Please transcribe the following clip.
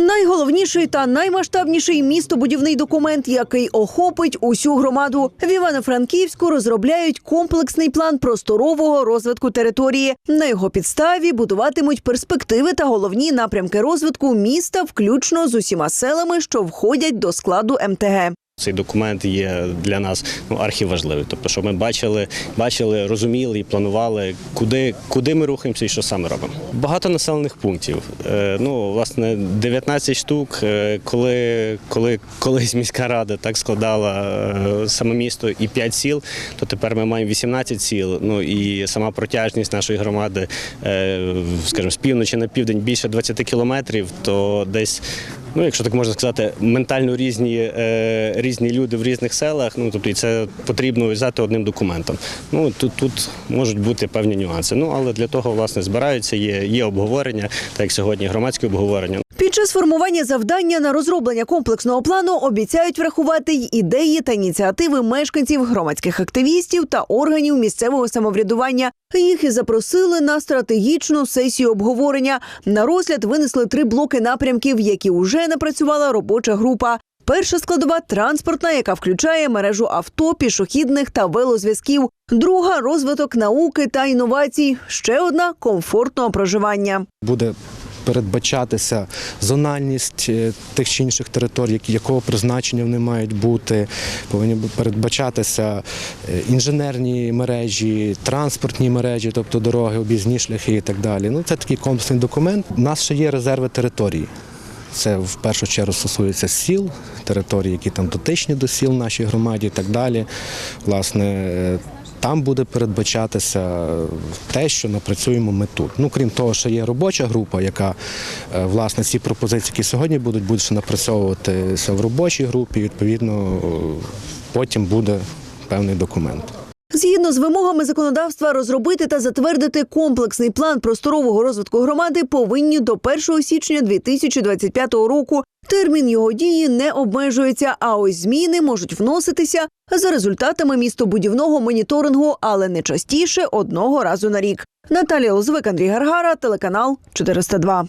Найголовніший та наймасштабніший містобудівний документ, який охопить усю громаду. В Івано-Франківську розробляють комплексний план просторового розвитку території. На його підставі будуватимуть перспективи та головні напрямки розвитку міста, включно з усіма селами, що входять до складу МТГ. Цей документ є для нас ну, архіважливий. Тобто, що ми бачили, бачили, розуміли і планували, куди, куди ми рухаємося і що саме робимо. Багато населених пунктів. Е, ну, власне, 19 штук. Е, коли, коли колись міська рада так складала е, саме місто і 5 сіл, то тепер ми маємо 18 сіл. Ну і сама протяжність нашої громади, е, скажімо, з півночі на південь більше 20 кілометрів, то десь ну, якщо так можна сказати, ментально різні, е, різні люди в різних селах. Ну тобто і це потрібно взяти одним документом. Ну тут, тут можуть бути певні нюанси. Ну але для того власне збираються, є, є обговорення, так як сьогодні громадське обговорення. Час формування завдання на розроблення комплексного плану обіцяють врахувати й ідеї та ініціативи мешканців, громадських активістів та органів місцевого самоврядування. Їх і запросили на стратегічну сесію обговорення. На розгляд винесли три блоки напрямків, які уже напрацювала робоча група. Перша складова транспортна, яка включає мережу авто, пішохідних та велозв'язків. Друга розвиток науки та інновацій. Ще одна комфортного проживання. буде передбачатися зональність е, тих чи інших територій, якого призначення вони мають бути, повинні передбачатися е, інженерні мережі, транспортні мережі, тобто дороги, об'їзні шляхи і так далі. Ну, це такий комплексний документ. У нас ще є резерви території. Це в першу чергу стосується сіл, територій, які там дотичні до сіл нашій громаді і так далі. Власне, е, там буде передбачатися те, що напрацюємо ми тут. Ну, крім того, що є робоча група, яка е, власне ці пропозиції, які сьогодні будуть, буде напрацьовуватися в робочій групі. Відповідно, е, потім буде певний документ. Згідно з вимогами законодавства, розробити та затвердити комплексний план просторового розвитку громади повинні до 1 січня 2025 року. Термін його дії не обмежується, а ось зміни можуть вноситися за результатами містобудівного моніторингу, але не частіше одного разу на рік. Наталія Лозвик, Андрій Гаргара, телеканал 402.